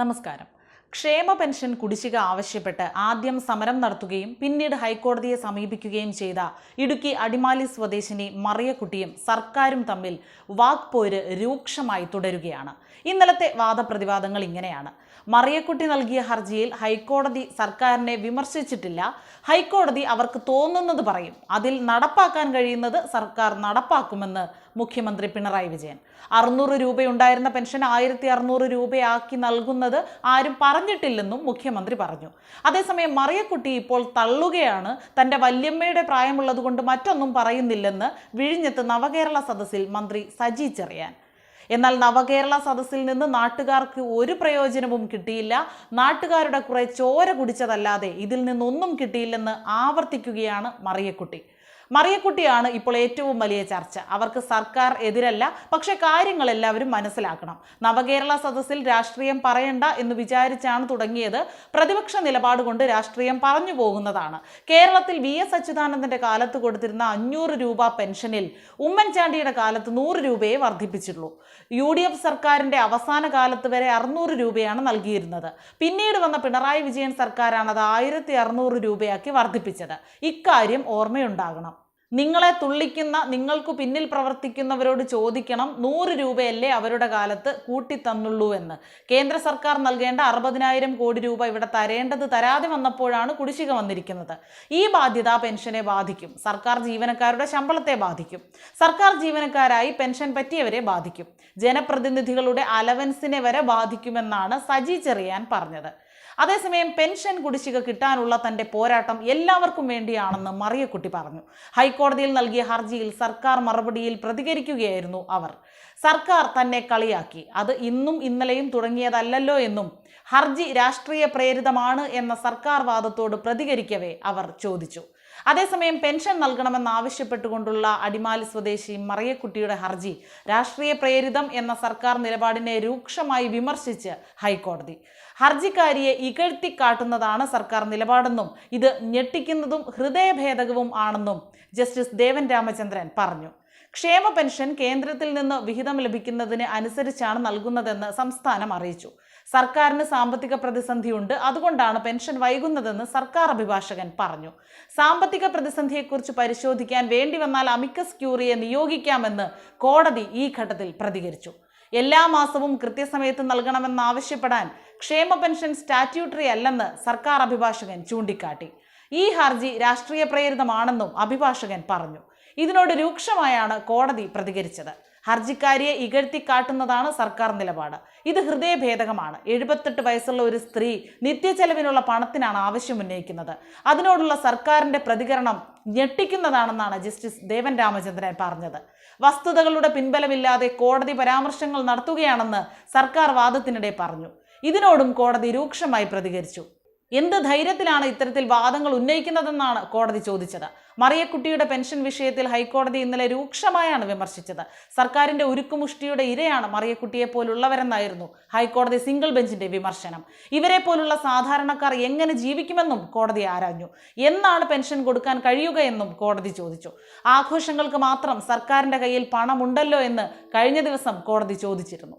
നമസ്കാരം. ക്ഷേമ പെൻഷൻ കുടിശ്ശിക ആവശ്യപ്പെട്ട് ആദ്യം സമരം നടത്തുകയും പിന്നീട് ഹൈക്കോടതിയെ സമീപിക്കുകയും ചെയ്ത ഇടുക്കി അടിമാലി സ്വദേശിനി മറിയക്കുട്ടിയും സർക്കാരും തമ്മിൽ വാക്പോര് രൂക്ഷമായി തുടരുകയാണ്. ഇന്നലത്തെ വാദപ്രതിവാദങ്ങൾ ഇങ്ങനെയാണ്. മറിയക്കുട്ടി നൽകിയ ഹർജിയിൽ ഹൈക്കോടതി സർക്കാരിനെ വിമർശിച്ചിട്ടില്ല. ഹൈക്കോടതി അവർക്ക് തോന്നുന്നത് പറയും. അതിൽ നടപ്പാക്കാൻ കഴിയുന്നത് സർക്കാർ നടപ്പാക്കുമെന്ന് മുഖ്യമന്ത്രി പിണറായി വിജയൻ. അറുന്നൂറ് രൂപയുണ്ടായിരുന്ന പെൻഷൻ ആയിരത്തി അറുന്നൂറ് രൂപയാക്കി നൽകുന്നത് ആരും പറഞ്ഞിട്ടില്ലെന്നും മുഖ്യമന്ത്രി പറഞ്ഞു. അതേസമയം മറിയക്കുട്ടി ഇപ്പോൾ തള്ളുകയാണ്. തന്റെ വല്യമ്മയുടെ പ്രായമുള്ളത് കൊണ്ട് മറ്റൊന്നും പറയുന്നില്ലെന്ന് വിഴിഞ്ഞത്ത് നവകേരള സദസ്സിൽ മന്ത്രി സജി ചെറിയാൻ. എന്നാൽ നവകേരള സദസ്സിൽ നിന്ന് നാട്ടുകാർക്ക് ഒരു പ്രയോജനവും കിട്ടിയില്ല. നാട്ടുകാരുടെ കുറെ ചോര കുടിച്ചതല്ലാതെ ഇതിൽ നിന്നൊന്നും കിട്ടിയില്ലെന്ന് ആവർത്തിക്കുകയാണ് മറിയക്കുട്ടി. മറിയക്കുട്ടിയാണ് ഇപ്പോൾ ഏറ്റവും വലിയ ചർച്ച. അവർക്ക് സർക്കാർ എതിരല്ല പക്ഷെ കാര്യങ്ങൾ എല്ലാവരും മനസ്സിലാക്കണം. നവകേരള സദസ്സിൽ രാഷ്ട്രീയം പറയണ്ട എന്ന് വിചാരിച്ചാണ് തുടങ്ങിയത്. പ്രതിപക്ഷ നിലപാട് കൊണ്ട് രാഷ്ട്രീയം പറഞ്ഞു പോകുന്നതാണ്. കേരളത്തിൽ വി എസ് അച്യുതാനന്ദന്റെ കാലത്ത് കൊടുത്തിരുന്ന അഞ്ഞൂറ് രൂപ പെൻഷനിൽ ഉമ്മൻചാണ്ടിയുടെ കാലത്ത് നൂറ് രൂപയെ വർദ്ധിപ്പിച്ചിട്ടുള്ളൂ. യു ഡി എഫ് സർക്കാരിന്റെ അവസാന കാലത്ത് വരെ അറുന്നൂറ് രൂപയാണ് നൽകിയിരുന്നത്. പിന്നീട് വന്ന പിണറായി വിജയൻ സർക്കാരാണ് അത് ആയിരത്തി അറുന്നൂറ് രൂപയാക്കി വർദ്ധിപ്പിച്ചത്. ഇക്കാര്യം ഓർമ്മയുണ്ടാകണം. നിങ്ങളെ തുള്ളിക്കുന്ന നിങ്ങൾക്ക് പിന്നിൽ പ്രവർത്തിക്കുന്നവരോട് ചോദിക്കണം നൂറ് രൂപയല്ലേ അവരുടെ കാലത്ത് കൂട്ടിത്തന്നുള്ളൂ എന്ന്. കേന്ദ്ര സർക്കാർ നൽകേണ്ട അറുപതിനായിരം കോടി രൂപ ഇവിടെ തരേണ്ടത് തരാതെ വന്നപ്പോഴാണ് കുടിശ്ശിക വന്നിരിക്കുന്നത്. ഈ ബാധ്യത പെൻഷനെ ബാധിക്കും. സർക്കാർ ജീവനക്കാരുടെ ശമ്പളത്തെ ബാധിക്കും. സർക്കാർ ജീവനക്കാരായി പെൻഷൻ പറ്റിയവരെ ബാധിക്കും. ജനപ്രതിനിധികളുടെ അലവൻസിനെ വരെ ബാധിക്കുമെന്നാണ് സജി ചെറിയാൻ പറഞ്ഞത്. അതേസമയം പെൻഷൻ കുടിശ്ശിക കിട്ടാനുള്ള തന്റെ പോരാട്ടം എല്ലാവർക്കും വേണ്ടിയാണെന്ന് മറിയക്കുട്ടി പറഞ്ഞു. ഹൈക്കോടതിയിൽ നൽകിയ ഹർജിയിൽ സർക്കാർ മറുപടിയിൽ പ്രതികരിക്കുകയായിരുന്നു അവർ. സർക്കാർ തന്നെ കളിയാക്കി. അത് ഇന്നും ഇന്നലെയും തുടങ്ങിയതല്ലല്ലോ എന്നും ഹർജി രാഷ്ട്രീയ പ്രേരിതമാണ് എന്ന സർക്കാർ വാദത്തോട് പ്രതികരിക്കവേ അവർ ചോദിച്ചു. അതേസമയം പെൻഷൻ നൽകണമെന്നാവശ്യപ്പെട്ടുകൊണ്ടുള്ള അടിമാലി സ്വദേശി മറിയക്കുട്ടിയുടെ ഹർജി രാഷ്ട്രീയ പ്രേരിതം എന്ന സർക്കാർ നിലപാടിനെ രൂക്ഷമായി വിമർശിച്ച് ഹൈക്കോടതി. ഹർജിക്കാരിയെ ഇകഴ്ത്തിക്കാട്ടുന്നതാണ് സർക്കാർ നിലപാടെന്നും ഇത് ഞെട്ടിക്കുന്നതും ഹൃദയഭേദകവും ആണെന്നും ജസ്റ്റിസ് ദേവൻ രാമചന്ദ്രൻ പറഞ്ഞു. ക്ഷേമ പെൻഷൻ കേന്ദ്രത്തിൽ നിന്ന് വിഹിതം ലഭിക്കുന്നതിന് അനുസരിച്ചാണ് നൽകുന്നതെന്ന് സംസ്ഥാനം അറിയിച്ചു. സർക്കാരിന് സാമ്പത്തിക പ്രതിസന്ധിയുണ്ട്. അതുകൊണ്ടാണ് പെൻഷൻ വൈകുന്നതെന്ന് സർക്കാർ അഭിഭാഷകൻ പറഞ്ഞു. സാമ്പത്തിക പ്രതിസന്ധിയെക്കുറിച്ച് പരിശോധിക്കാൻ വേണ്ടി വന്നാൽ അമിക്കസ് ക്യൂറിയെ നിയോഗിക്കാമെന്ന് കോടതി ഈ ഘട്ടത്തിൽ പ്രതികരിച്ചു. എല്ലാ മാസവും കൃത്യസമയത്ത് നൽകണമെന്നാവശ്യപ്പെടാൻ ക്ഷേമ പെൻഷൻ സ്റ്റാറ്റ്യൂട്ടറി അല്ലെന്ന് സർക്കാർ അഭിഭാഷകൻ ചൂണ്ടിക്കാട്ടി. ഈ ഹർജി രാഷ്ട്രീയ പ്രേരിതമാണെന്നും അഭിഭാഷകൻ പറഞ്ഞു. ഇതിനോട് രൂക്ഷമായാണ് കോടതി പ്രതികരിച്ചത്. ഹർജിക്കാരിയെ ഇകഴ്ത്തിക്കാട്ടുന്നതാണ് സർക്കാർ നിലപാട്. ഇത് ഹൃദയഭേദകമാണ്. എഴുപത്തെട്ട് വയസ്സുള്ള ഒരു സ്ത്രീ നിത്യച്ചെലവിനുള്ള പണത്തിനാണ് ആവശ്യം ഉന്നയിക്കുന്നത്. അതിനോടുള്ള സർക്കാരിന്റെ പ്രതികരണം ഞെട്ടിക്കുന്നതാണെന്നാണ് ജസ്റ്റിസ് ദേവൻ രാമചന്ദ്രൻ പറഞ്ഞത്. വസ്തുതകളുടെ പിൻബലമില്ലാതെ കോടതി പരാമർശങ്ങൾ നടത്തുകയാണെന്ന് സർക്കാർ വാദത്തിനിടെ പറഞ്ഞു. ഇതിനോടും കോടതി രൂക്ഷമായി പ്രതികരിച്ചു. എന്ത് ധൈര്യത്തിലാണ് ഇത്തരത്തിൽ വാദങ്ങൾ ഉന്നയിക്കുന്നതെന്നാണ് കോടതി ചോദിച്ചത്. മറിയക്കുട്ടിയുടെ പെൻഷൻ വിഷയത്തിൽ ഹൈക്കോടതി ഇന്നലെ രൂക്ഷമായാണ് വിമർശിച്ചത്. സർക്കാരിന്റെ ഉരുക്കുമുഷ്ടിയുടെ ഇരയാണ് മറിയക്കുട്ടിയെ പോലുള്ളവരെന്നായിരുന്നു ഹൈക്കോടതി സിംഗിൾ ബെഞ്ചിന്റെ വിമർശനം. ഇവരെ പോലുള്ള സാധാരണക്കാർ എങ്ങനെ ജീവിക്കുമെന്നും കോടതി ആരാഞ്ഞു. എന്നാണ് പെൻഷൻ കൊടുക്കാൻ കഴിയുക എന്നും കോടതി ചോദിച്ചു. ആഘോഷങ്ങൾക്ക് മാത്രം സർക്കാരിന്റെ കയ്യിൽ പണമുണ്ടല്ലോ എന്ന് കഴിഞ്ഞ ദിവസം കോടതി ചോദിച്ചിരുന്നു.